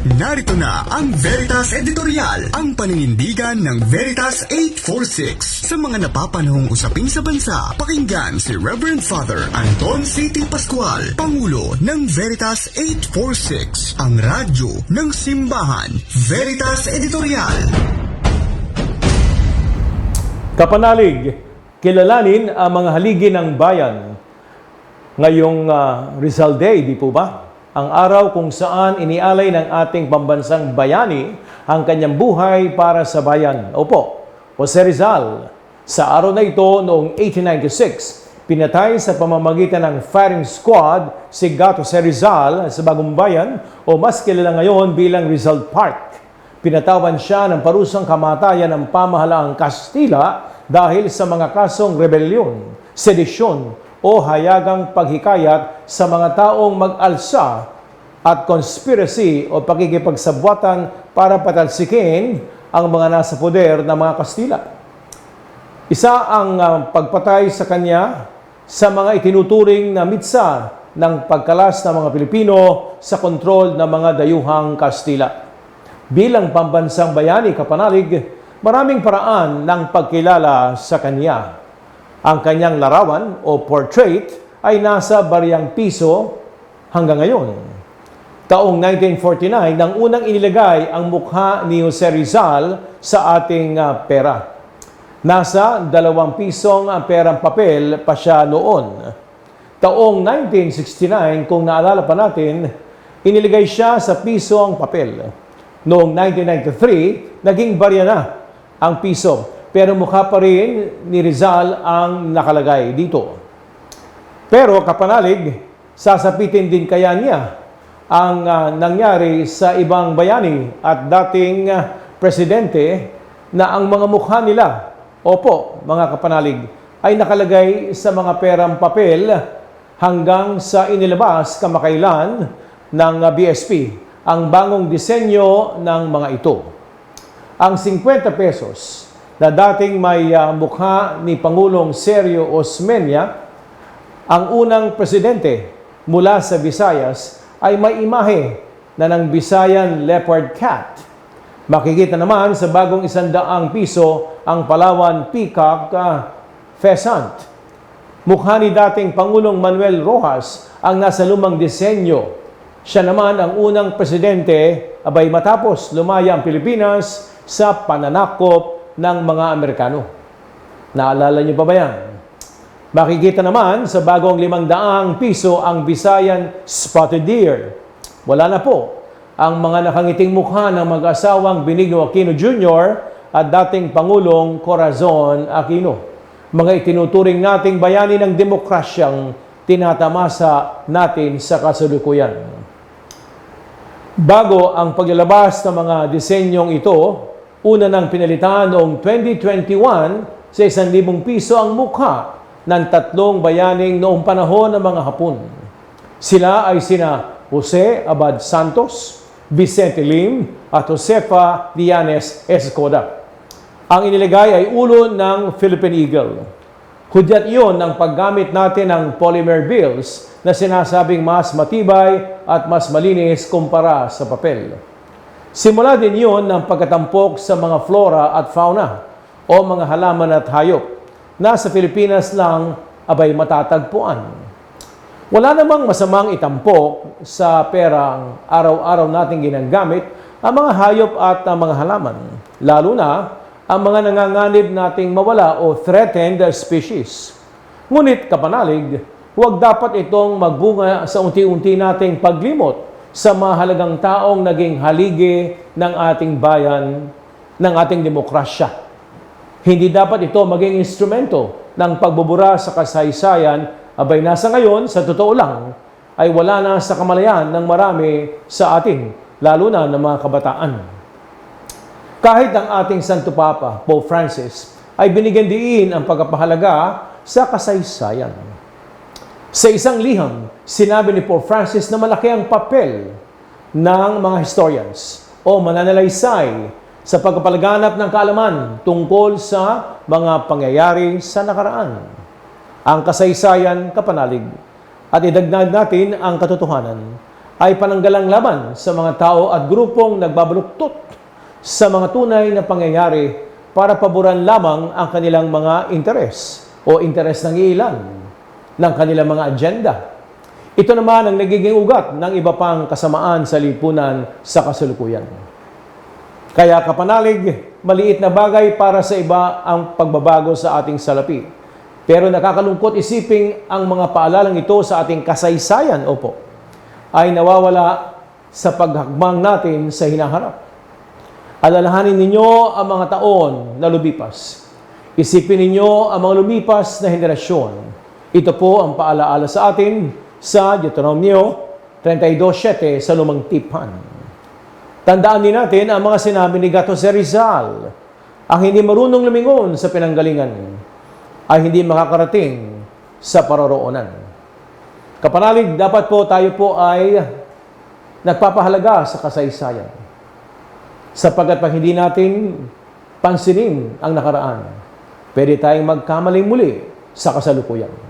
Narito na ang Veritas Editorial, ang paninindigan ng Veritas 846. Sa mga napapanahong usapin sa bansa, pakinggan si Reverend Father Anton C.T. Pascual, Pangulo ng Veritas 846, ang radyo ng simbahan. Veritas Editorial. Kapanalig, kilalanin ang mga haligi ng bayan. Ngayong ah, Rizal Day, di po ba? Ang araw kung saan inialay ng ating pambansang bayani ang kanyang buhay para sa bayan. Opo, Jose Rizal. Sa araw na ito noong 1896, pinatay sa pamamagitan ng firing squad si Gato Jose Rizal sa Bagong Bayan o mas kilala ngayon bilang Rizal Park. Pinatawan siya ng parusang kamatayan ng pamahalaang Kastila dahil sa mga kasong rebelyon, sedisyon o hayagang paghikayat sa mga taong mag-alsa at conspiracy o pakikipagsabwatan para patalsikin ang mga nasa poder ng mga Kastila. Isa ang ah, pagpatay sa kanya sa mga itinuturing na mitsa ng pagkalas ng mga Pilipino sa kontrol ng mga dayuhang Kastila. Bilang pambansang bayani kapanalig, maraming paraan ng pagkilala sa kanya. Ang kanyang larawan o portrait ay nasa bariyang piso hanggang ngayon. Taong 1949 nang unang inilagay ang mukha ni Jose Rizal sa ating ah, pera. Nasa dalawang pisong ah, perang papel pa siya noon. Taong 1969, kung naalala pa natin, iniligay siya sa pisong papel. Noong 1993, naging barya na ang piso. Pero mukha pa rin ni Rizal ang nakalagay dito. Pero kapanalig, sasapitin din kaya niya ang ah, nangyari sa ibang bayani at dating ah, presidente na ang mga mukha nila, opo, mga kapanalig, ay nakalagay sa mga perang papel hanggang sa inilabas kamakailan ng ah, BSP ang bangong disenyo ng mga ito. Ang 50 pesos na dating may ah, mukha ni Pangulong Sergio Osmeña, ang unang presidente mula sa Visayas ay may imahe na ng Visayan Leopard Cat. Makikita naman sa bagong isandaang piso ang Palawan Peacock ah, Pheasant. Mukha ni dating Pangulong Manuel Rojas ang nasa lumang disenyo. Siya naman ang unang presidente abay matapos lumaya ang Pilipinas sa pananakop ng mga Amerikano. Naalala niyo pa ba yan? Makikita naman sa bagong limang daang piso ang Visayan Spotted Deer. Wala na po ang mga nakangiting mukha ng mag-asawang Benigno Aquino Jr. at dating Pangulong Corazon Aquino. Mga itinuturing nating bayani ng demokrasyang tinatamasa natin sa kasalukuyan. Bago ang paglalabas ng mga disenyong ito, una nang pinalitan noong 2021 sa 1,000 piso ang mukha ng tatlong bayaning noong panahon ng mga Hapon. Sila ay sina Jose Abad Santos, Vicente Lim at Josefa Dianes Escoda. Ang inilagay ay ulo ng Philippine Eagle. Hudyat iyon ng paggamit natin ng polymer bills na sinasabing mas matibay at mas malinis kumpara sa papel. Simula din iyon ng pagkatampok sa mga flora at fauna o mga halaman at hayop na sa Pilipinas lang abay matatagpuan. Wala namang masamang itampok sa perang araw-araw nating ginagamit ang mga hayop at ang mga halaman, lalo na ang mga nanganganib nating mawala o threatened species. Ngunit kapanalig, huwag dapat itong magbunga sa unti-unti nating paglimot sa mahalagang taong naging haligi ng ating bayan, ng ating demokrasya. Hindi dapat ito maging instrumento ng pagbubura sa kasaysayan, abay nasa ngayon, sa totoo lang, ay wala na sa kamalayan ng marami sa atin, lalo na ng mga kabataan. Kahit ang ating Santo Papa, Pope Francis, ay binigyan diin ang pagkapahalaga sa kasaysayan. Sa isang liham, sinabi ni Pope Francis na malaki ang papel ng mga historians o mananalaysay sa pagpapalaganap ng kaalaman tungkol sa mga pangyayari sa nakaraan. Ang kasaysayan kapanalig at idagdag natin ang katotohanan. ay pananggalang laban sa mga tao at grupong nagbabaluktot sa mga tunay na pangyayari para paboran lamang ang kanilang mga interes o interes ng ilan ng kanilang mga agenda. Ito naman ang nagiging ugat ng iba pang kasamaan sa lipunan sa kasalukuyan. Kaya kapanalig, maliit na bagay para sa iba ang pagbabago sa ating salapi. Pero nakakalungkot isiping ang mga paalalang ito sa ating kasaysayan, opo, ay nawawala sa paghakbang natin sa hinaharap. Alalahanin ninyo ang mga taon na lumipas. Isipin ninyo ang mga lumipas na henerasyon. Ito po ang paalaala sa atin sa Deuteronomio 32.7 sa lumang tipan. Tandaan din natin ang mga sinabi ni Gato Rizal. Ang hindi marunong lumingon sa pinanggalingan ay hindi makakarating sa paroroonan. Kapanalig, dapat po tayo po ay nagpapahalaga sa kasaysayan. Sapagkat pag hindi natin pansinin ang nakaraan, pwede tayong magkamaling muli sa kasalukuyan.